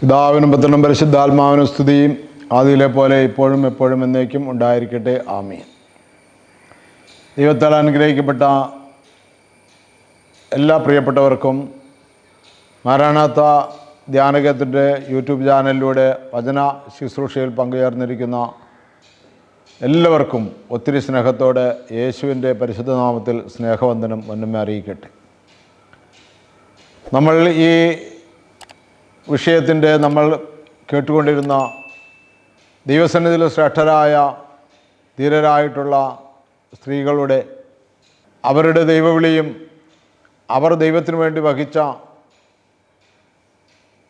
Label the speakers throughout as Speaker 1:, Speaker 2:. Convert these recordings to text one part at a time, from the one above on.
Speaker 1: പിതാവിനും പുത്രനും പരിശുദ്ധാത്മാവിനും സ്തുതിയും. ആദിയിലെ പോലെ ഇപ്പോഴും എപ്പോഴും എന്നേക്കും ഉണ്ടായിരിക്കട്ടെ. ആമീൻ. ദൈവത്താൽ അനുഗ്രഹിക്കപ്പെട്ട എല്ലാ പ്രിയപ്പെട്ടവർക്കും മാരാണാത്ത ധ്യാനകേന്ദ്രത്തിന്റെ യൂട്യൂബ് ചാനലിലൂടെ വചന ശുശ്രൂഷയിൽ പങ്കുചേർന്നിരിക്കുന്ന എല്ലാവർക്കും ഒത്തിരി സ്നേഹത്തോടെ യേശുവിന്റെ പരിശുദ്ധനാമത്തിൽ സ്നേഹവന്ദനം മുന്നമേ അറിയിക്കട്ടെ. നമ്മൾ ഈ വിഷയത്തിന്റെ നമ്മൾ കേട്ടുകൊണ്ടിരുന്ന ദൈവസന്നിധിയിൽ ശ്രേഷ്ഠരായ ധീരരായിട്ടുള്ള സ്ത്രീകളുടെ അവരുടെ ദൈവവിളിയും അവർ ദൈവത്തിനു വേണ്ടി വഹിച്ച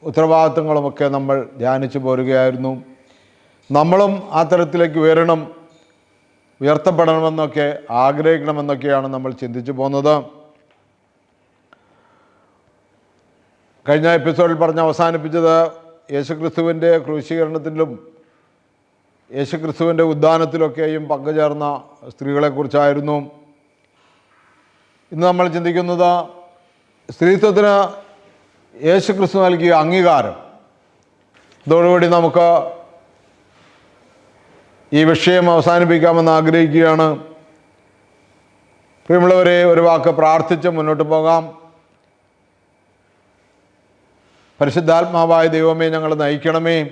Speaker 1: ഉത്തരവാദിത്തങ്ങളുമൊക്കെ നമ്മൾ ധ്യാനിച്ചു പോരുകയായിരുന്നു. നമ്മളും ആ തരത്തിലേക്ക് ഉയരണം ഉയർത്തപ്പെടണമെന്നൊക്കെ ആഗ്രഹിക്കണമെന്നൊക്കെയാണ് നമ്മൾ ചിന്തിച്ചു പോകുന്നത് കഴിഞ്ഞ എപ്പിസോഡിൽ പറഞ്ഞ് അവസാനിപ്പിച്ചത് യേശുക്രിസ്തുവിന്റെ ക്രൂശീകരണത്തിലും യേശുക്രിസ്തുവിന്റെ ഉദ്ധാനത്തിലൊക്കെയും പങ്കുചേർന്ന സ്ത്രീകളെക്കുറിച്ചായിരുന്നു. ഇന്ന് നമ്മൾ ചിന്തിക്കുന്നത് സ്ത്രീത്വത്തിന് യേശുക്രിസ്തു നൽകിയ അംഗീകാരം. ഇതോടുകൂടി നമുക്ക് ഈ വിഷയം അവസാനിപ്പിക്കാമെന്ന് ആഗ്രഹിക്കുകയാണ്. പ്രിയമുള്ളവരെ ഒരു വാക്ക് പ്രാർത്ഥിച്ച് മുന്നോട്ട് പോകാം. പരിശുദ്ധാത്മാവായ ദൈവമേ ഞങ്ങൾ നയിക്കണമേ.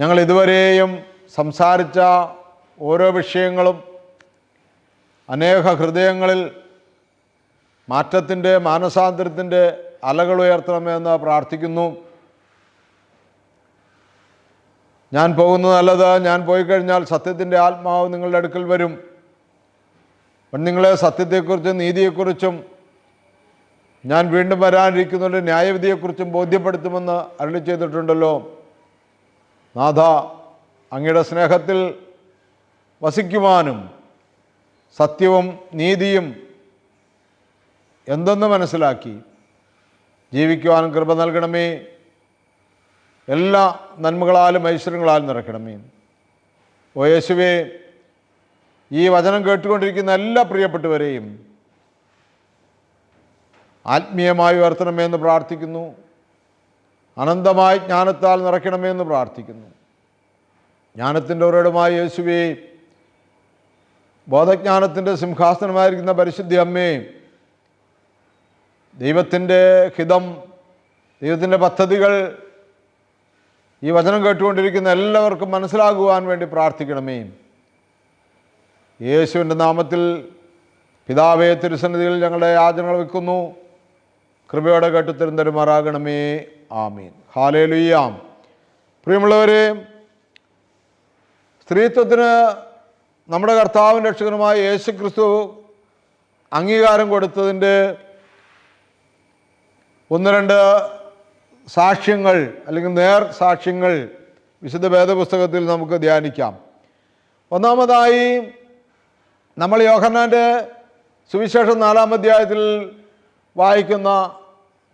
Speaker 1: ഞങ്ങൾ ഇതുവരെയും സംസാരിച്ച ഓരോ വിഷയങ്ങളും അനേക ഹൃദയങ്ങളിൽ മാറ്റത്തിന്റെ മാനസാന്തരത്തിന്റെ അലകൾ ഉയർത്തണമെന്ന് പ്രാർത്ഥിക്കുന്നു. ഞാൻ പോകുന്നത് നല്ലത്. ഞാൻ പോയി കഴിഞ്ഞാൽ സത്യത്തിന്റെ ആത്മാവ് നിങ്ങളുടെ അടുക്കൽ വരും. നിങ്ങളെ സത്യത്തെക്കുറിച്ചും നീതിയെക്കുറിച്ചും ഞാൻ വീണ്ടും വരാനിരിക്കുന്നവരുടെ ന്യായവിധിയെക്കുറിച്ചും ബോധ്യപ്പെടുത്തുമെന്ന് അരുളി ചെയ്തിട്ടുണ്ടല്ലോ. നാഥ അങ്ങയുടെ സ്നേഹത്തിൽ വസിക്കുവാനും സത്യവും നീതിയും എന്തെന്ന് മനസ്സിലാക്കി ജീവിക്കുവാനും കൃപ നൽകണമേ. എല്ലാ നന്മകളാലും ഐശ്വര്യങ്ങളാലും നിറയ്ക്കണമേ. ഓ യേശുവേ ഈ വചനം കേട്ടുകൊണ്ടിരിക്കുന്ന എല്ലാ പ്രിയപ്പെട്ടവരെയും ആത്മീയമായി ഉയർത്തണമേ എന്ന് പ്രാർത്ഥിക്കുന്നു. അനന്തമായി ജ്ഞാനത്താൽ നിറയ്ക്കണമേ എന്ന് പ്രാർത്ഥിക്കുന്നു. ജ്ഞാനത്തിന്റെ ഒരിടമായ യേശുവേ ബോധജ്ഞാനത്തിന്റെ സിംഹാസനമായിരിക്കുന്ന പരിശുദ്ധി അമ്മേ ദൈവത്തിന്റെ ഹിതം ദൈവത്തിന്റെ പദ്ധതികൾ ഈ വചനം കേട്ടുകൊണ്ടിരിക്കുന്ന എല്ലാവർക്കും മനസ്സിലാകുവാൻ വേണ്ടി പ്രാർത്ഥിക്കണമേ. യേശുവിന്റെ നാമത്തിൽ പിതാവേ തിരുസന്നിധിയിൽ ഞങ്ങളുടെ യാചനകൾ വെക്കുന്നു. കൃപയോടെ കേട്ടുത്തരം തരുമാറാകണമേ ആമീൻ. ഹാലേലുയ്യാം പ്രിയമുള്ളവരെ സ്ത്രീത്വത്തിന് നമ്മുടെ കർത്താവും രക്ഷകനുമായ യേശു ക്രിസ്തു അംഗീകാരം കൊടുത്തതിന്റെ ഒന്ന് രണ്ട് സാക്ഷ്യങ്ങൾ അല്ലെങ്കിൽ നേർ സാക്ഷ്യങ്ങൾ വിശുദ്ധ വേദപുസ്തകത്തിൽ നമുക്ക് ധ്യാനിക്കാം. ഒന്നാമതായി നമ്മൾ യോഹന്നാന്റെ സുവിശേഷം നാലാം അധ്യായത്തിൽ വായിക്കുന്ന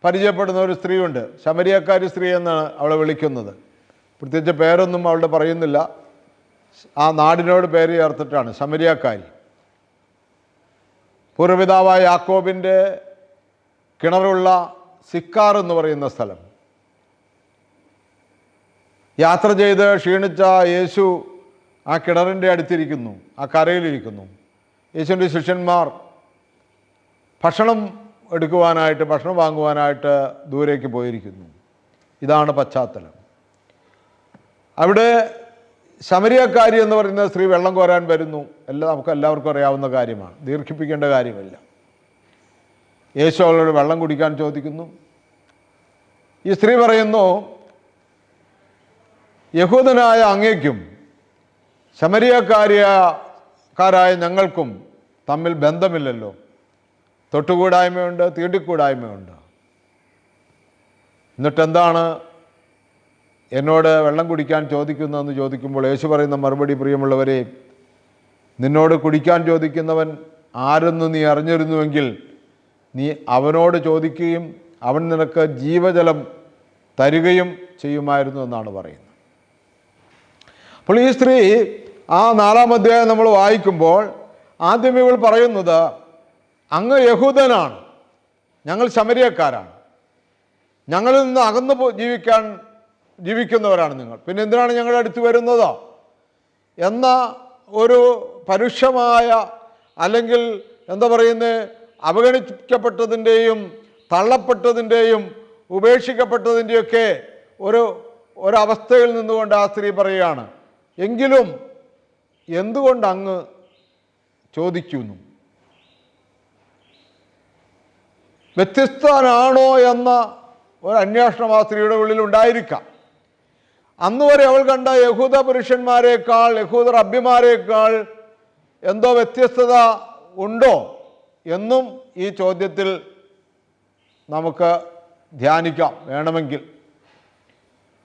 Speaker 1: പരിചയപ്പെടുന്ന ഒരു സ്ത്രീയുണ്ട്. ശമരിയക്കാരി സ്ത്രീ എന്നാണ് അവളെ വിളിക്കുന്നത്. പ്രത്യേകിച്ച് പേരൊന്നും അവളുടെ പറയുന്നില്ല. ആ നാടിനോട് പേര് ചേർത്തിട്ടാണ് ശമരിയക്കാരി. പൂർവപിതാവായ യാക്കോബിന്റെ കിണറുള്ള സിക്കാർ എന്ന് പറയുന്ന സ്ഥലം. യാത്ര ചെയ്ത് ക്ഷീണിച്ച യേശു ആ കിണറിന്റെ അടുത്തിരിക്കുന്നു ആ കരയിലിരിക്കുന്നു. യേശുവിന്റെ ശിഷ്യന്മാർ ഭക്ഷണം എടുക്കുവാനായിട്ട് ഭക്ഷണം വാങ്ങുവാനായിട്ട് ദൂരേക്ക് പോയിരിക്കുന്നു. ഇതാണ് പശ്ചാത്തലം. അവിടെ ശമരിയക്കാരി എന്ന് പറയുന്ന സ്ത്രീ വെള്ളം കോരാൻ വരുന്നു. എല്ലാം നമുക്ക് എല്ലാവർക്കും അറിയാവുന്ന കാര്യമാണ്. ദീർഘിപ്പിക്കേണ്ട കാര്യമല്ല. യേശു അവളോട് വെള്ളം കുടിക്കാൻ ചോദിക്കുന്നു. ഈ സ്ത്രീ പറയുന്നു യഹൂദനായ അങ്ങയ്ക്കും ശമരിയക്കാരിയക്കാരായ ഞങ്ങൾക്കും തമ്മിൽ ബന്ധമില്ലല്ലോ. തൊട്ടുകൂടായ്മയുണ്ട് തീണ്ടിക്കൂടായ്മയുണ്ട്. എന്നിട്ടെന്താണ് എന്നോട് വെള്ളം കുടിക്കാൻ ചോദിക്കുന്നതെന്ന് ചോദിക്കുമ്പോൾ യേശു പറയുന്ന മറുപടി പ്രിയമുള്ളവരെ നിന്നോട് കുടിക്കാൻ ചോദിക്കുന്നവൻ ആരെന്ന് നീ അറിഞ്ഞിരുന്നുവെങ്കിൽ നീ അവനോട് ചോദിക്കുകയും അവൻ നിനക്ക് ജീവജലം തരികയും ചെയ്യുമായിരുന്നു എന്നാണ് പറയുന്നത്. അപ്പോൾ ഈ സ്ത്രീ ആ നാലാം അധ്യായം നമ്മൾ വായിക്കുമ്പോൾ ആദ്യം ഇവൾ പറയുന്നത് അങ്ങ് യഹൂദനാണ്. ഞങ്ങൾ ശമരിയക്കാരാണ്. ഞങ്ങളിൽ നിന്ന് അകന്നു ജീവിക്കാൻ ജീവിക്കുന്നവരാണ് നിങ്ങൾ. പിന്നെ എന്തിനാണ് ഞങ്ങളുടെ അടുത്ത് വരുന്നത്? എന്ന ഒരു പരുഷമായ അല്ലെങ്കിൽ എന്താ പറയുന്നത് അവഗണിക്കപ്പെട്ടതിന്റെയും തള്ളപ്പെട്ടതിന്റെയും ഉപേക്ഷിക്കപ്പെട്ടതിന്റെയൊക്കെ ഒരു ഒരവസ്ഥയിൽ നിന്നുകൊണ്ട് ആ സ്ത്രീ പറയുകയാണ്. എങ്കിലും എന്തുകൊണ്ട് അങ്ങ് ചോദിക്കുന്നു? വ്യത്യസ്തനാണോ എന്ന ഒരു അന്വേഷണം ആ സ്ത്രീയുടെ ഉള്ളിൽ ഉണ്ടായിരിക്കാം. അന്ന് വരെ അവൾ കണ്ട യഹൂദ പുരുഷന്മാരെക്കാൾ യഹൂദ റബ്ബിമാരെക്കാൾ എന്തോ വ്യത്യസ്തത ഉണ്ടോ എന്നും ഈ ചോദ്യത്തിൽ നമുക്ക് ധ്യാനിക്കാം വേണമെങ്കിൽ.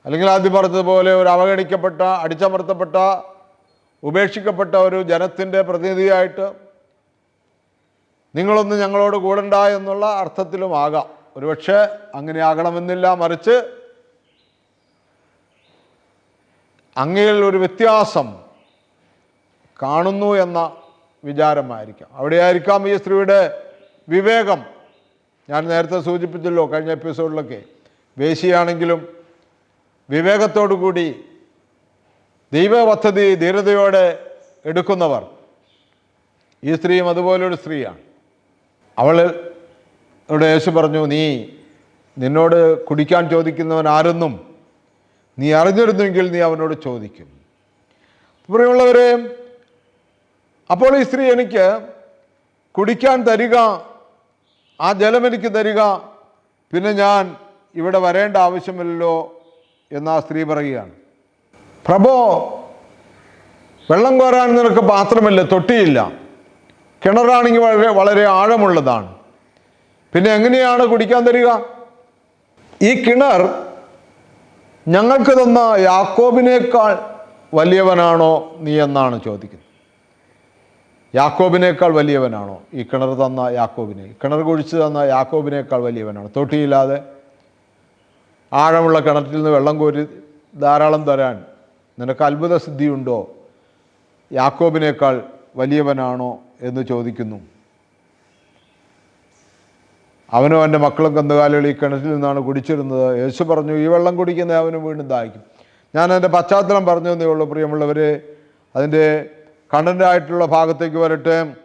Speaker 1: അല്ലെങ്കിൽ ആദ്യം പറഞ്ഞതുപോലെ ഒരു അവഗണിക്കപ്പെട്ട അടിച്ചമർത്തപ്പെട്ട ഉപേക്ഷിക്കപ്പെട്ട ഒരു ജനത്തിന്റെ പ്രതിനിധിയായിട്ട് നിങ്ങളൊന്ന് ഞങ്ങളോട് കൂടണ്ട എന്നുള്ള അർത്ഥത്തിലും ആകാം ഒരുപക്ഷെ അങ്ങനെ ആകണമെന്നില്ല മറിച്ച് അങ്ങയിൽ ഒരു വ്യത്യാസം കാണുന്നു എന്ന വിചാരമായിരിക്കാം. അവിടെയായിരിക്കാം ഈ സ്ത്രീയുടെ വിവേകം. ഞാൻ നേരത്തെ സൂചിപ്പിച്ചല്ലോ കഴിഞ്ഞ എപ്പിസോഡിലൊക്കെ. വേശിയാണെങ്കിലും വിവേകത്തോടു കൂടി ദൈവ പദ്ധതി ധീരതയോടെ എടുക്കുന്നവർ. ഈ സ്ത്രീയും അതുപോലൊരു സ്ത്രീയാണ്. അവൾ ഇവിടെ യേശു പറഞ്ഞു നീ നിന്നോട് കുടിക്കാൻ ചോദിക്കുന്നവൻ ആരെന്നും നീ അറിഞ്ഞിരുന്നുവെങ്കിൽ നീ അവനോട് ചോദിക്കും. പ്രിയമുള്ളവരെ അപ്പോൾ ഈ സ്ത്രീ എനിക്ക് കുടിക്കാൻ തരിക ആ ജലം എനിക്ക് തരിക പിന്നെ ഞാൻ ഇവിടെ വരേണ്ട ആവശ്യമില്ലല്ലോ എന്ന് ആ സ്ത്രീ പറയുകയാണ്. പ്രഭോ വെള്ളം കോരാൻ നിനക്ക് പാത്രമില്ല തൊട്ടിയില്ല. കിണറാണെങ്കിൽ വളരെ വളരെ ആഴമുള്ളതാണ്. പിന്നെ എങ്ങനെയാണ് കുടിക്കാൻ തരിക? ഈ കിണർ ഞങ്ങൾക്ക് തന്ന യാക്കോബിനേക്കാൾ വലിയവനാണോ നീ എന്നാണ് ചോദിക്കുന്നത്. യാക്കോബിനേക്കാൾ വലിയവനാണോ? ഈ കിണർ തന്ന യാക്കോബിനെ കിണർ കുഴിച്ച് തന്ന യാക്കോബിനേക്കാൾ വലിയവനാണ്. തൊട്ടിയില്ലാതെ ആഴമുള്ള കിണറ്റിൽ നിന്ന് വെള്ളം കോരി ധാരാളം തരാൻ നിനക്ക് അത്ഭുത സിദ്ധിയുണ്ടോ? യാക്കോബിനേക്കാൾ വലിയവനാണോ എന്ന് ചോദിക്കുന്നു. അവനോ അവന്റെ മക്കളും കന്നുകാലികൾ ഈ കിണറ്റിൽ നിന്നാണ് കുടിച്ചിരുന്നത്. യേശു പറഞ്ഞു ഈ വെള്ളം കുടിക്കുന്ന അവനും വീണ്ടും ദാഹിക്കും. ഞാൻ എന്റെ പശ്ചാത്തലം പറഞ്ഞു എന്നേ ഉള്ളൂ പ്രിയമുള്ളവരെ. അതിന്റെ കണ്ടന്റായിട്ടുള്ള ഭാഗത്തേക്ക് വരട്ടെ.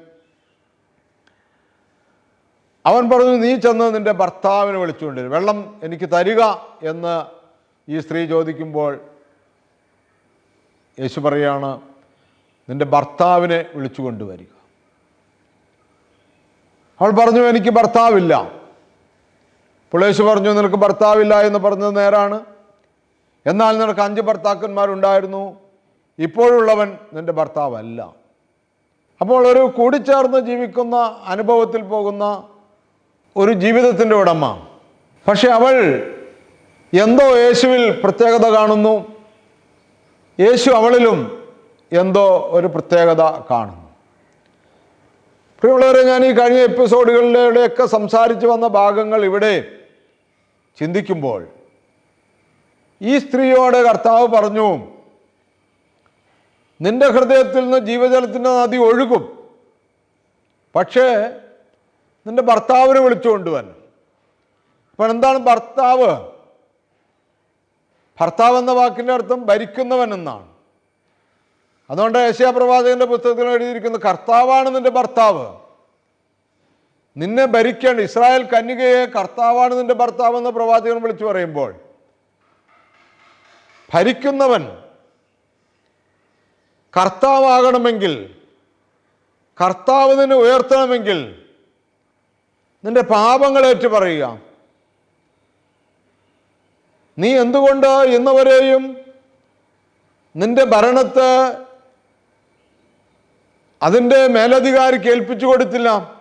Speaker 1: അവൻ പറഞ്ഞു നീ ചെന്ന് നിന്റെ ഭർത്താവിനെ വിളിച്ചുകൊണ്ടിരും. വെള്ളം എനിക്ക് തരിക എന്ന് ഈ സ്ത്രീ ചോദിക്കുമ്പോൾ യേശു പറയാണ് നിന്റെ ഭർത്താവിനെ വിളിച്ചു കൊണ്ടുവരിക. അവൾ പറഞ്ഞു എനിക്ക് ഭർത്താവില്ല. പുളേശ് പറഞ്ഞു നിനക്ക് ഭർത്താവില്ല എന്ന് പറഞ്ഞത് നേരാണ്. എന്നാൽ നിനക്ക് അഞ്ച് ഭർത്താക്കന്മാരുണ്ടായിരുന്നു. ഇപ്പോഴുള്ളവൻ നിന്റെ ഭർത്താവല്ല. അപ്പോൾ ഒരു കൂടിച്ചേർന്ന് ജീവിക്കുന്ന അനുഭവത്തിൽ പോകുന്ന ഒരു ജീവിതത്തിന്റെ ഉടമ. പക്ഷെ അവൾ എന്തോ യേശുവിൽ പ്രത്യേകത കാണുന്നു. യേശു അവളിലും എന്തോ ഒരു പ്രത്യേകത കാണുന്നു. പ്രിയമുള്ളവരെ ഞാൻ ഈ കഴിഞ്ഞ എപ്പിസോഡുകളിലൂടെയൊക്കെ സംസാരിച്ചു വന്ന ഭാഗങ്ങൾ ഇവിടെ ചിന്തിക്കുമ്പോൾ ഈ സ്ത്രീയോട് കർത്താവ് പറഞ്ഞു നിന്റെ ഹൃദയത്തിൽ നിന്ന് ജീവജലത്തിന്റെ നദി ഒഴുകും. പക്ഷേ നിന്റെ ഭർത്താവിനെ വിളിച്ചു കൊണ്ടുവരണം അപ്പോൾ എന്താണ് ഭർത്താവ്? ഭർത്താവ് എന്ന വാക്കിന്റെ അർത്ഥം ഭരിക്കുന്നവൻ എന്നാണ്. അതുകൊണ്ട് ഏഷ്യാ പ്രവാചകന്റെ പുസ്തകത്തിൽ എഴുതിയിരിക്കുന്ന കർത്താവാണ് നിന്റെ ഭർത്താവ്. നിന്നെ ഭരിക്കേണ്ട ഇസ്രായേൽ കന്യകയെ കർത്താവാണ് നിന്റെ ഭർത്താവ് എന്ന് പ്രവാചകൻ വിളിച്ചു പറയുമ്പോൾ ഭരിക്കുന്നവൻ കർത്താവാകണമെങ്കിൽ കർത്താവ് നിന്നെ ഉയർത്തണമെങ്കിൽ നിന്റെ പാപങ്ങളേറ്റു പറയുക. നീ എന്തുകൊണ്ട് ഇന്നുവരെയും നിന്റെ ഭരണത്തെ അതിന്റെ മേലധികാരി കേൾപ്പിച്ചു കൊടുത്തില്ല.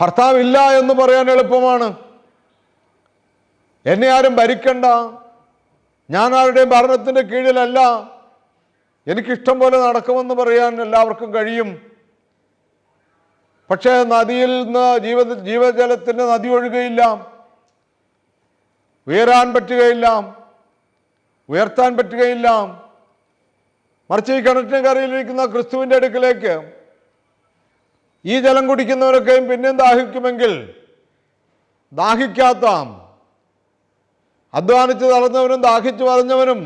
Speaker 1: ഭർത്താവില്ല എന്ന് പറയാൻ എളുപ്പമാണ്. എന്നെ ആരും ഭരിക്കണ്ട. ഞാൻ ആരുടെയും ഭരണത്തിന്റെ കീഴിലല്ല. എനിക്കിഷ്ടം പോലെ നടക്കുമെന്ന് പറയാൻ എല്ലാവർക്കും കഴിയും. പക്ഷേ നദിയിൽ നിന്ന് ജീവ ജീവജലത്തിന്റെ നദി ഒഴുകയില്ല. ഉയരാൻ പറ്റുകയില്ല. ഉയർത്താൻ പറ്റുകയില്ല. മറിച്ച് ഈ കിണറ്റിന് കരയിലിരിക്കുന്ന ക്രിസ്തുവിന്റെ അടുക്കിലേക്ക് ഈ ജലം കുടിക്കുന്നവരൊക്കെയും പിന്നെയും ദാഹിക്കുമെങ്കിൽ ദാഹിക്കാത്ത അധ്വാനിച്ച് തളർന്നവനും ദാഹിച്ചു പറഞ്ഞവനും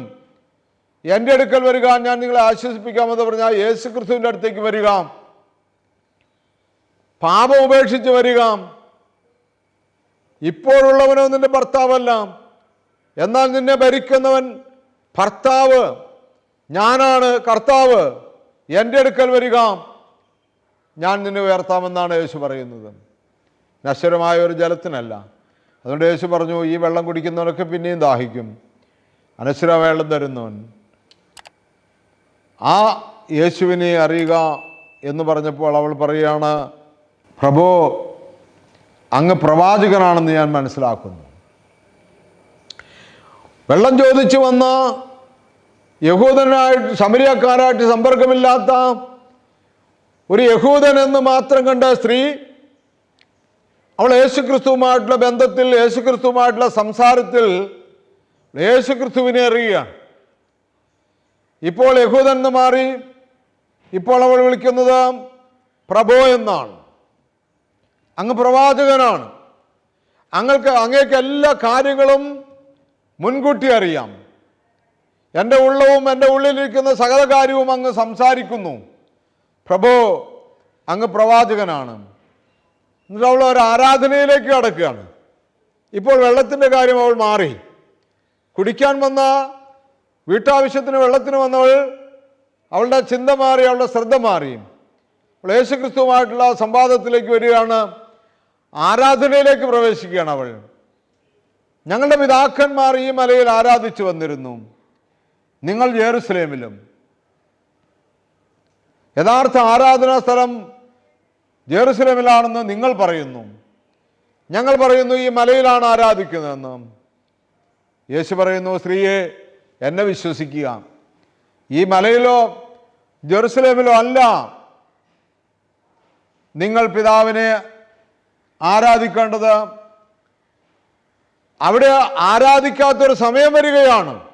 Speaker 1: എന്റെ അടുക്കൽ വരിക ഞാൻ നിങ്ങളെ ആശ്വസിപ്പിക്കാമെന്ന് പറഞ്ഞാൽ യേശു ക്രിസ്തുവിന്റെ അടുത്തേക്ക് വരിക പാപം ഉപേക്ഷിച്ച് വരിക ഇപ്പോഴുള്ളവനോ നിന്റെ ഭർത്താവല്ല എന്നാൽ നിന്നെ ഭരിക്കുന്നവൻ ഭർത്താവ് ഞാനാണ് കർത്താവ്. എന്റെ അടുക്കൽ വരിക. ഞാൻ നിന്നെ ഉയർത്താമെന്നാണ് യേശു പറയുന്നത്. നശ്വരമായ ഒരു ജലത്തിനല്ല. അതുകൊണ്ട് യേശു പറഞ്ഞു ഈ വെള്ളം കുടിക്കുന്നവനൊക്കെ പിന്നെയും ദാഹിക്കും. അനശ്വര വെള്ളം തരുന്നവൻ. ആ യേശുവിനെ അറിയുക എന്ന് പറഞ്ഞപ്പോൾ അവൾ പറയുകയാണ് പ്രഭോ അങ്ങ് പ്രവാചകനാണെന്ന് ഞാൻ മനസ്സിലാക്കുന്നു. വെള്ളം ചോദിച്ചു വന്ന യഹൂദനായിട്ട് ശമരിയക്കാരായിട്ട് സമ്പർക്കമില്ലാത്ത ഒരു യഹൂദൻ എന്ന് മാത്രം കണ്ട സ്ത്രീ അവൾ യേശുക്രിസ്തുവുമായിട്ടുള്ള ബന്ധത്തിൽ യേശുക്രിസ്തുവുമായിട്ടുള്ള സംസാരത്തിൽ യേശുക്രിസ്തുവിനെ അറിയുകയാണ് ഇപ്പോൾ യഹൂദൻ എന്ന് മാറി ഇപ്പോൾ അവൾ വിളിക്കുന്നത് പ്രഭോ എന്നാണ്. അങ്ങ് പ്രവാചകനാണ്. അങ്ങൾക്ക് അങ്ങേക്ക് എല്ലാ കാര്യങ്ങളും മുൻകൂട്ടി അറിയാം. എന്റെ ഉള്ളവും എന്റെ ഉള്ളിലിരിക്കുന്ന സകല കാര്യവും അങ്ങ് സംസാരിക്കുന്നു. പ്രഭു അങ്ങ് പ്രവാചകനാണ്. എന്നിട്ട് അവൾ ഒരു ആരാധനയിലേക്ക് കടക്കുകയാണ്. ഇപ്പോൾ വെള്ളത്തിന്റെ കാര്യം അവൾ മാറി. കുടിക്കാൻ വന്ന വീട്ടാവശ്യത്തിന് വെള്ളത്തിന് വന്നവൾ അവളുടെ ചിന്ത മാറി അവളുടെ ശ്രദ്ധ മാറി. അവൾ യേശുക്രിസ്തുവുമായിട്ടുള്ള സംവാദത്തിലേക്ക് വരികയാണ്. ആരാധനയിലേക്ക് പ്രവേശിക്കുകയാണ് അവൾ. ഞങ്ങളുടെ പിതാക്കന്മാർ ഈ മലയിൽ ആരാധിച്ചു വന്നിരുന്നു. നിങ്ങൾ ജെറുസലേമിലും യഥാർത്ഥ ആരാധനാ സ്ഥലം ജെറുസലേമിലാണെന്ന് നിങ്ങൾ പറയുന്നു. ഞങ്ങൾ പറയുന്നു ഈ മലയിലാണ് ആരാധിക്കുന്നതെന്ന്. യേശു പറയുന്നു സ്ത്രീയെ എന്നെ വിശ്വസിക്കുക. ഈ മലയിലോ ജെറുസലേമിലോ അല്ല. നിങ്ങൾ പിതാവിനെ ആരാധിക്കേണ്ടത് അവിടെ ആരാധിക്കാത്തൊരു സമയം വരികയാണ്.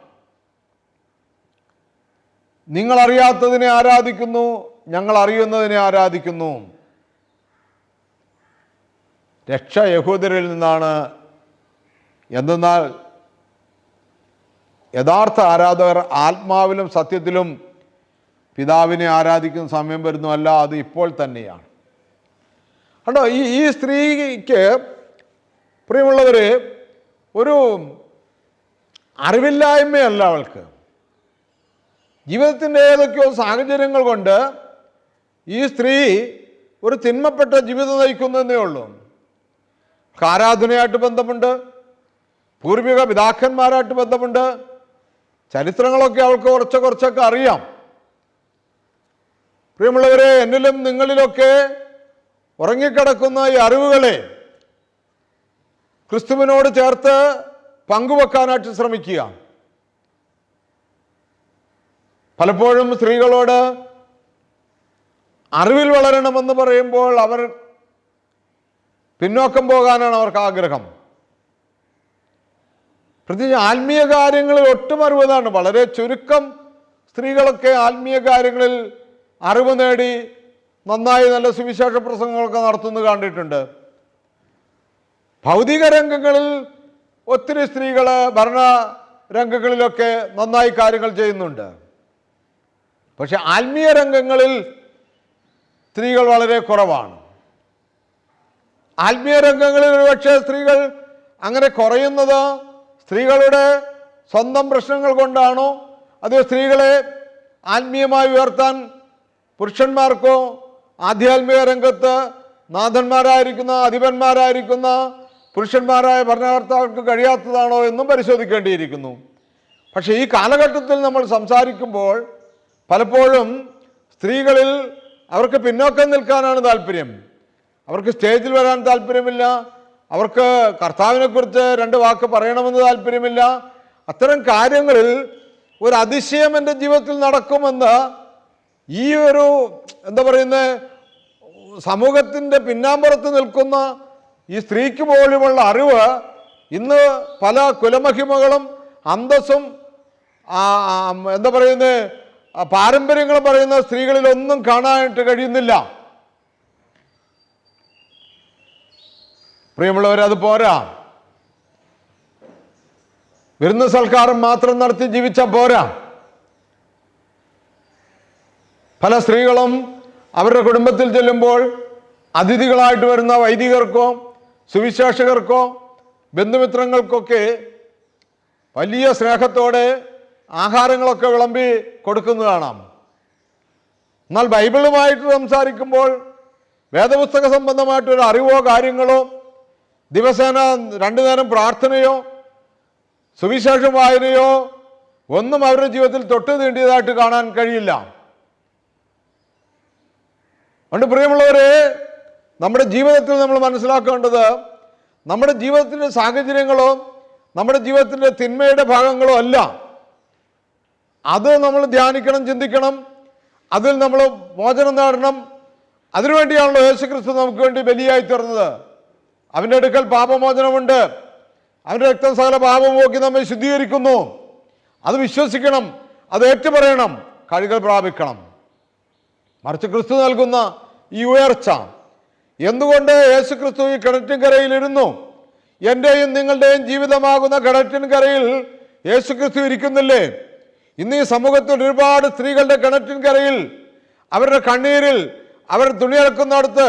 Speaker 1: നിങ്ങൾ അറിയാത്തതിനെ ആരാധിക്കുന്നു ഞങ്ങൾ അറിയുന്നതിനെ ആരാധിക്കുന്നു. രക്ഷ യഹൂദരിൽ നിന്നാണ്. എന്തെന്നാൽ യഥാർത്ഥ ആരാധകർ ആത്മാവിലും സത്യത്തിലും പിതാവിനെ ആരാധിക്കുന്ന സമയം വരുന്നു അല്ല അത് ഇപ്പോൾ തന്നെയാണ്. കണ്ടോ ഈ ഈ സ്ത്രീക്ക് പ്രിയമുള്ളവർ ഒരു അറിവില്ലായ്മയല്ല അവൾക്ക്. ജീവിതത്തിന്റെ ഏതൊക്കെയോ സാഹചര്യങ്ങൾ കൊണ്ട് ഈ സ്ത്രീ ഒരു തിന്മപ്പെട്ട ജീവിതം നയിക്കുന്നതേ ഉള്ളൂ. ആരാധനയായിട്ട് ബന്ധമുണ്ട് പൂർവിക പിതാക്കന്മാരായിട്ട് ബന്ധമുണ്ട് ചരിത്രങ്ങളൊക്കെ അവൾക്ക് കുറച്ച് കുറച്ചൊക്കെ അറിയാം. പ്രിയമുള്ളവരെ എന്നിലും നിങ്ങളിലൊക്കെ ഉറങ്ങിക്കിടക്കുന്ന ഈ അറിവുകളെ ക്രിസ്തുവിനോട് ചേർത്ത് പങ്കുവെക്കാനായിട്ട് ശ്രമിക്കുക. പലപ്പോഴും സ്ത്രീകളോട് അറിവിൽ വളരണമെന്ന് പറയുമ്പോൾ അവർ പിന്നോക്കം പോകാനാണ് അവർക്ക് ആഗ്രഹം പ്രത്യേകിച്ച് ആത്മീയ കാര്യങ്ങളിൽ ഒട്ടും അറിവതാണ്. വളരെ ചുരുക്കം സ്ത്രീകളൊക്കെ ആത്മീയ കാര്യങ്ങളിൽ അറിവ് നേടി നന്നായി നല്ല സുവിശേഷ പ്രസംഗങ്ങളൊക്കെ നടത്തുന്നത് കണ്ടിട്ടുണ്ട്. ഭൗതിക രംഗങ്ങളിൽ ഒത്തിരി സ്ത്രീകൾ ഭരണ രംഗങ്ങളിലൊക്കെ നന്നായി കാര്യങ്ങൾ ചെയ്യുന്നുണ്ട്. പക്ഷെ ആത്മീയ രംഗങ്ങളിൽ സ്ത്രീകൾ വളരെ കുറവാണ്. ആത്മീയ രംഗങ്ങളിൽ ഒരുപക്ഷെ സ്ത്രീകൾ അങ്ങനെ കുറയുന്നത് സ്ത്രീകളുടെ സ്വന്തം പ്രശ്നങ്ങൾ കൊണ്ടാണോ? അതോ സ്ത്രീകളെ ആത്മീയമായി ഉയർത്താൻ പുരുഷന്മാർക്കോ ആധ്യാത്മിക രംഗത്ത് നാഥന്മാരായിരിക്കുന്ന അധിപന്മാരായിരിക്കുന്ന പുരുഷന്മാരായ ഭരണകർത്താക്കൾക്ക് കഴിയാത്തതാണോ എന്നും പരിശോധിക്കേണ്ടിയിരിക്കുന്നു. പക്ഷേ ഈ കാലഘട്ടത്തിൽ നമ്മൾ സംസാരിക്കുമ്പോൾ പലപ്പോഴും സ്ത്രീകളിൽ അവർക്ക് പിന്നോക്കം നിൽക്കാനാണ് താല്പര്യം. അവർക്ക് സ്റ്റേജിൽ വരാൻ താല്പര്യമില്ല. അവർക്ക് കർത്താവിനെക്കുറിച്ച് രണ്ട് വാക്ക് പറയണമെന്ന് താല്പര്യമില്ല. അത്തരം കാര്യങ്ങളിൽ ഒരു അതിശയം എന്റെ ജീവിതത്തിൽ നടക്കുമെന്ന് ഈ ഒരു എന്താ പറയുന്നത് സമൂഹത്തിന്റെ പിന്നാമ്പുറത്ത് നിൽക്കുന്ന ഈ സ്ത്രീക്ക് പോലുമുള്ള അറിവ് ഇന്ന് പല കുലമഹിമകളും അന്തസ്സും എന്താ പറയുന്നത് പാരമ്പര്യങ്ങൾ പറയുന്ന സ്ത്രീകളിൽ ഒന്നും കാണാനായിട്ട് കഴിയുന്നില്ല. പ്രിയമുള്ളവർ അത് പോരാ. വിരുന്ന് സൽക്കാരം മാത്രം നടത്തി ജീവിച്ച പോരാ. പല സ്ത്രീകളും അവരുടെ കുടുംബത്തിൽ ചെല്ലുമ്പോൾ അതിഥികളായിട്ട് വരുന്ന വൈദികർക്കോ സുവിശേഷകർക്കോ ബന്ധുമിത്രങ്ങൾക്കൊക്കെ വലിയ സ്നേഹത്തോടെ ആഹാരങ്ങളൊക്കെ വിളമ്പി കൊടുക്കുന്നത് കാണാം. എന്നാൽ ബൈബിളുമായിട്ട് സംസാരിക്കുമ്പോൾ വേദപുസ്തക സംബന്ധമായിട്ടൊരു അറിവോ കാര്യങ്ങളോ ദിവസേന രണ്ടു നേരം പ്രാർത്ഥനയോ സുവിശേഷം വായനയോ ഒന്നും അവരുടെ ജീവിതത്തിൽ തൊട്ട് നീണ്ടിയതായിട്ട് കാണാൻ കഴിയില്ല. അതുകൊണ്ട് പ്രിയമുള്ളവരെ നമ്മുടെ ജീവിതത്തിൽ നമ്മൾ മനസ്സിലാക്കേണ്ടത് നമ്മുടെ ജീവിതത്തിന്റെ സാഹചര്യങ്ങളോ നമ്മുടെ ജീവിതത്തിന്റെ തിന്മയുടെ ഭാഗങ്ങളോ അല്ല. അത് നമ്മൾ ധ്യാനിക്കണം ചിന്തിക്കണം. അതിൽ നമ്മൾ മോചനം നേടണം. അതിനുവേണ്ടിയാണല്ലോ യേശു ക്രിസ്തു നമുക്ക് വേണ്ടി ബലിയായി തീർന്നത്. അവന്റെ അടുക്കൽ പാപമോചനമുണ്ട്. അവന്റെ രക്തം സകല പാപം പോക്കി നമ്മെ ശുദ്ധീകരിക്കുന്നു. അത് വിശ്വസിക്കണം അത് ഏറ്റുപറയണം കഴുകൽ പ്രാപിക്കണം. മറിച്ച് ക്രിസ്തു നൽകുന്ന ഈ ഉയർച്ച എന്തുകൊണ്ട് യേശു ക്രിസ്തു ഈ കിണറ്റിൻകരയിലിരുന്നു എന്റെയും നിങ്ങളുടെയും ജീവിതമാകുന്ന കിണറ്റിൻകരയിൽ യേശു ക്രിസ്തു ഇരിക്കുന്നില്ലേ? ഇന്ന് ഈ സമൂഹത്തിൽ ഒരുപാട് സ്ത്രീകളുടെ കിണറ്റിൻകരയിൽ അവരുടെ കണ്ണീരിൽ അവർ തുണിയിറക്കുന്നിടത്ത്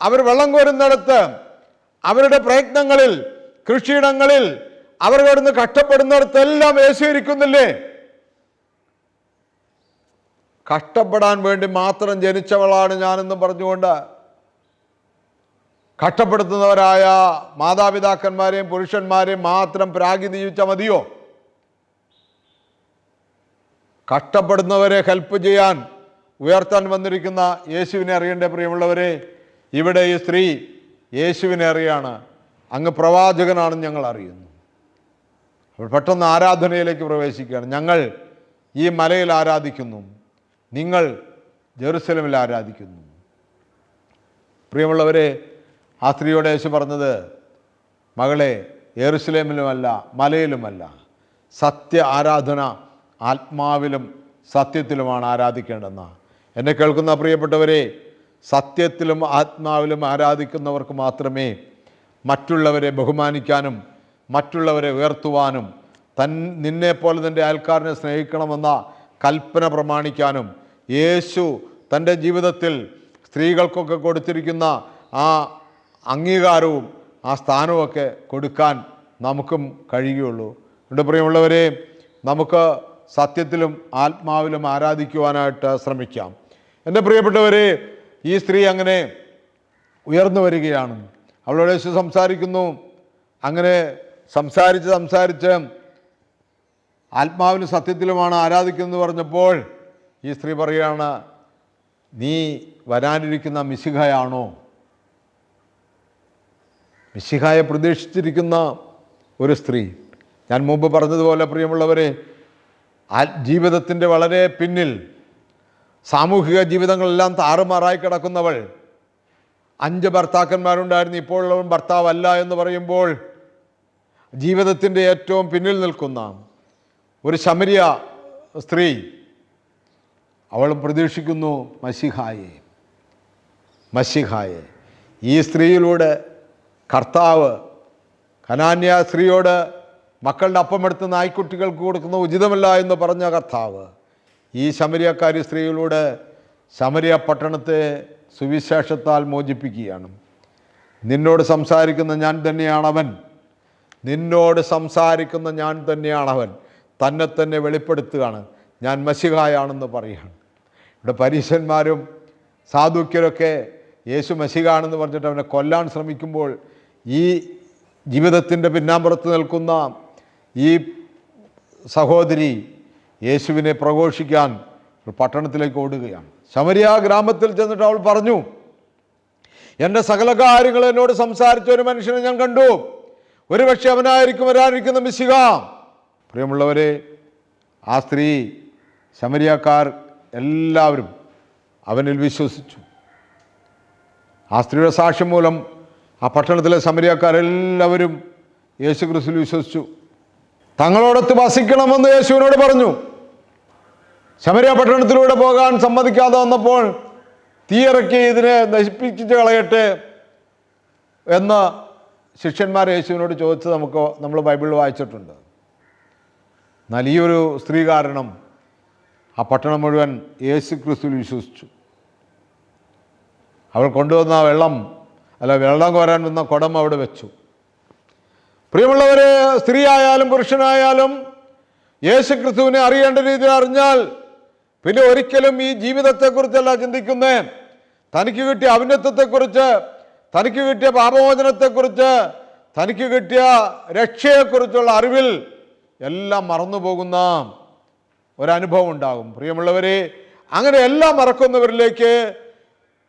Speaker 1: അവർ വെള്ളം കോരുന്നിടത്ത് അവരുടെ പ്രയത്നങ്ങളിൽ കൃഷിയിടങ്ങളിൽ അവർ കിടന്ന് കഷ്ടപ്പെടുന്നിടത്തെല്ലാം യേശു ഇരിക്കുന്നില്ലേ? കഷ്ടപ്പെടാൻ വേണ്ടി മാത്രം ജനിച്ചവളാണ് ഞാനെന്ന് പറഞ്ഞുകൊണ്ട് കഷ്ടപ്പെടുത്തുന്നവരായ മാതാപിതാക്കന്മാരെയും പുരുഷന്മാരെയും മാത്രം പ്രാഗി ജീവിച്ചാൽ മതിയോ? കഷ്ടപ്പെടുന്നവരെ ഹെൽപ്പ് ചെയ്യാൻ ഉയർത്താൻ വന്നിരിക്കുന്ന യേശുവിനെ അറിയേണ്ട പ്രിയമുള്ളവരെ ഇവിടെ ഈ സ്ത്രീ യേശുവിനെ അറിയാണ്. അങ്ങ് പ്രവാചകനാണെന്ന് ഞങ്ങൾ അറിയുന്നു. അപ്പോൾ പെട്ടെന്ന് ആരാധനയിലേക്ക് പ്രവേശിക്കുകയാണ്. ഞങ്ങൾ ഈ മലയിൽ ആരാധിക്കുന്നു. നിങ്ങൾ ജെറുസലമിൽ ആരാധിക്കുന്നു. പ്രിയമുള്ളവരെ ആ സ്ത്രീയോട് യേശു പറഞ്ഞത് മകളെ ജെറുസലേമിലുമല്ല മലയിലുമല്ല. സത്യ ആരാധന ആത്മാവിലും സത്യത്തിലുമാണ് ആരാധിക്കേണ്ടെന്ന് എന്നെ കേൾക്കുന്ന പ്രിയപ്പെട്ടവരെ സത്യത്തിലും ആത്മാവിലും ആരാധിക്കുന്നവർക്ക് മാത്രമേ മറ്റുള്ളവരെ ബഹുമാനിക്കാനും മറ്റുള്ളവരെ ഉയർത്തുവാനും തൻ നിന്നെപ്പോലെ തന്റെ അയൽക്കാരനെ സ്നേഹിക്കണമെന്ന കൽപ്പന പ്രമാണിക്കാനും യേശു തന്റെ ജീവിതത്തിൽ സ്ത്രീകൾക്കൊക്കെ കൊടുത്തിരിക്കുന്ന ആ അംഗീകാരവും ആ സ്ഥാനവും ഒക്കെ കൊടുക്കാൻ നമുക്കും കഴിയുകയുള്ളൂ. എന്റെ പ്രിയമുള്ളവരെ നമുക്ക് സത്യത്തിലും ആത്മാവിലും ആരാധിക്കുവാനായിട്ട് ശ്രമിക്കാം. എന്റെ പ്രിയപ്പെട്ടവരെ ഈ സ്ത്രീ അങ്ങനെ ഉയർന്നു വരികയാണ്. അവളോട് യേശു സംസാരിക്കുന്നു. അങ്ങനെ സംസാരിച്ച് സംസാരിച്ച് ആത്മാവിലും സത്യത്തിലുമാണ് ആരാധിക്കുന്നത് പറഞ്ഞപ്പോൾ ഈ സ്ത്രീ പറയുകയാണ് നീ വരാനിരിക്കുന്ന മിശിഹയാണോ? മിശിഹായെ പ്രതീക്ഷിച്ചിരിക്കുന്ന ഒരു സ്ത്രീ. ഞാൻ മുമ്പ് പറഞ്ഞതുപോലെ പ്രിയമുള്ളവരെ ആ ജീവിതത്തിന്റെ വളരെ പിന്നിൽ സാമൂഹിക ജീവിതങ്ങളെല്ലാം താറുമാറായി കിടക്കുന്നവൾ. അഞ്ച് ഭർത്താക്കന്മാരുണ്ടായിരുന്നു ഇപ്പോഴുള്ളവൻ ഭർത്താവല്ല എന്ന് പറയുമ്പോൾ ജീവിതത്തിന്റെ ഏറ്റവും പിന്നിൽ നിൽക്കുന്ന ഒരു ശമരിയ സ്ത്രീ അവൾ പ്രതീക്ഷിക്കുന്നു മഷിഹായെ മഷിഹായെ ഈ സ്ത്രീയിലൂടെ കർത്താവ് കനാന്യ സ്ത്രീയോട് മക്കളുടെ അപ്പം അപ്പമെടുത്ത് നായ്ക്കുട്ടികൾക്ക് കൊടുക്കുന്ന ഉചിതമല്ല എന്ന് പറഞ്ഞ കർത്താവ് ഈ ശമരിയക്കാരി സ്ത്രീയിലൂടെ ശമരിയ പട്ടണത്തെ സുവിശേഷത്താൽ മോചിപ്പിക്കുകയാണ്. നിന്നോട് സംസാരിക്കുന്ന ഞാൻ തന്നെയാണവൻ. നിന്നോട് സംസാരിക്കുന്ന ഞാൻ തന്നെയാണവൻ. തന്നെ തന്നെ വെളിപ്പെടുത്തുകയാണ്. ഞാൻ മസികായാണെന്ന് പറയുകയാണ്. ഇവിടെ പരീശന്മാരും സാധുക്യരൊക്കെ യേശു മഷികാണെന്ന് പറഞ്ഞിട്ട് അവനെ കൊല്ലാൻ ശ്രമിക്കുമ്പോൾ ഈ ജീവിതത്തിന്റെ പിന്നാമ്പുറത്ത് നിൽക്കുന്ന ഈ സഹോദരി യേശുവിനെ പ്രഘോഷിക്കാൻ പട്ടണത്തിലേക്ക് ഓടുകയാണ്. ശമരിയ ഗ്രാമത്തിൽ ചെന്നിട്ട് അവൾ പറഞ്ഞു എന്റെ സകല കാര്യങ്ങൾ എന്നോട് സംസാരിച്ച ഒരു മനുഷ്യനെ ഞാൻ കണ്ടു. ഒരു പക്ഷെ അവനായിരിക്കും വരാനിരിക്കുന്ന മിശിക. പ്രിയമുള്ളവരെ ആ സ്ത്രീ ശമരിയക്കാർ എല്ലാവരും അവനിൽ വിശ്വസിച്ചു. ആ സ്ത്രീയുടെ സാക്ഷ്യം മൂലം ആ പട്ടണത്തിലെ സമരിയക്കാരെല്ലാവരും യേശു വിശ്വസിച്ചു. തങ്ങളോടൊത്ത് വസിക്കണമെന്ന് യേശുവിനോട് പറഞ്ഞു. ശമരിയ പട്ടണത്തിലൂടെ പോകാൻ സമ്മതിക്കാതെ വന്നപ്പോൾ തീയിറക്കി ഇതിനെ നശിപ്പിച്ച് കളയട്ടെ എന്ന് ശിഷ്യന്മാർ യേശുവിനോട് ചോദിച്ച് നമുക്ക് നമ്മൾ ബൈബിളിൽ വായിച്ചിട്ടുണ്ട്. എന്നാൽ ഈ ഒരു സ്ത്രീ കാരണം ആ പട്ടണം മുഴുവൻ യേശു ക്രിസ്തുവിൽ വിശ്വസിച്ചു. അവൾ കൊണ്ടുവന്ന വെള്ളം അല്ല വെള്ളം കോരാൻ വന്ന കുടം അവിടെ വെച്ചു. പ്രിയമുള്ളവരെ സ്ത്രീ ആയാലും പുരുഷനായാലും യേശുക്രിസ്തുവിനെ അറിയേണ്ട രീതിയിൽ അറിഞ്ഞാൽ പിന്നെ ഒരിക്കലും ഈ ജീവിതത്തെക്കുറിച്ചല്ല ചിന്തിക്കുന്നേ. തനിക്ക് കിട്ടിയ ഔന്നത്യത്തെക്കുറിച്ച് തനിക്ക് കിട്ടിയ പാപമോചനത്തെക്കുറിച്ച് തനിക്ക് കിട്ടിയ രക്ഷയെക്കുറിച്ചുള്ള അറിവിൽ എല്ലാം മറന്നു പോകുന്ന ഒരനുഭവം ഉണ്ടാകും. പ്രിയമുള്ളവരെ അങ്ങനെ എല്ലാം മറക്കുന്നവരിലേക്ക്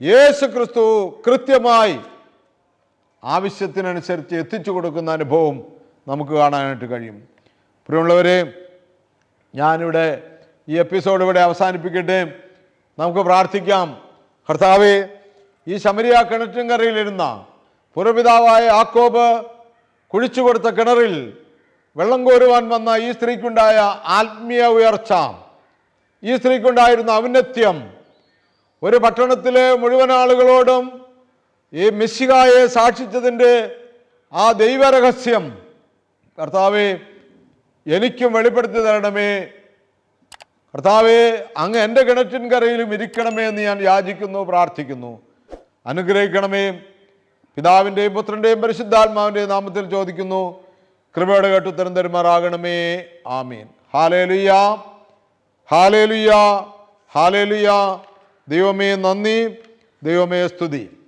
Speaker 1: യേശു ക്രിസ്തു കൃത്യമായി ആവശ്യത്തിനനുസരിച്ച് എത്തിച്ചു കൊടുക്കുന്ന അനുഭവം നമുക്ക് കാണാനായിട്ട് കഴിയും. പ്രിയമുള്ളവരെ ഞാനിവിടെ ഈ എപ്പിസോഡ് ഇവിടെ അവസാനിപ്പിക്കട്ടെ. നമുക്ക് പ്രാർത്ഥിക്കാം. കർത്താവെ ഈ ശമരിയ കിണറ്റിൻകരയിലിരുന്ന പുരപിതാവായ ആക്കോബ് കുഴിച്ചു കൊടുത്ത കിണറിൽ വെള്ളം കോരുവാൻ വന്ന ഈ സ്ത്രീക്കുണ്ടായ ആത്മീയ ഉയർച്ച ഈ സ്ത്രീക്കുണ്ടായിരുന്ന ഔന്നത്യം ഒരു പട്ടണത്തിലെ മുഴുവൻ ആളുകളോടും ഈ മെസ്സികായെ സാക്ഷിച്ചതിന്റെ ആ ദൈവരഹസ്യം കർത്താവെ എനിക്കും വെളിപ്പെടുത്തി തരണമേ. കർത്താവെ അങ്ങ് എന്റെ കിണറ്റിൻകരയിലും ഇരിക്കണമേ എന്ന് ഞാൻ യാചിക്കുന്നു പ്രാർത്ഥിക്കുന്നു. അനുഗ്രഹിക്കണമേ. പിതാവിന്റെയും പുത്രന്റെയും പരിശുദ്ധാത്മാവിന്റെയും നാമത്തിൽ ചോദിക്കുന്നു. കൃപയുടെ കേട്ട് ഉത്തരം തരുമാറാകണമേ ആമീൻ. ഹാലേലുയ. ഹാലേലുയ. ഹാലേലുയ. ദൈവമേ നന്ദി. ദൈവമേ സ്തുതി.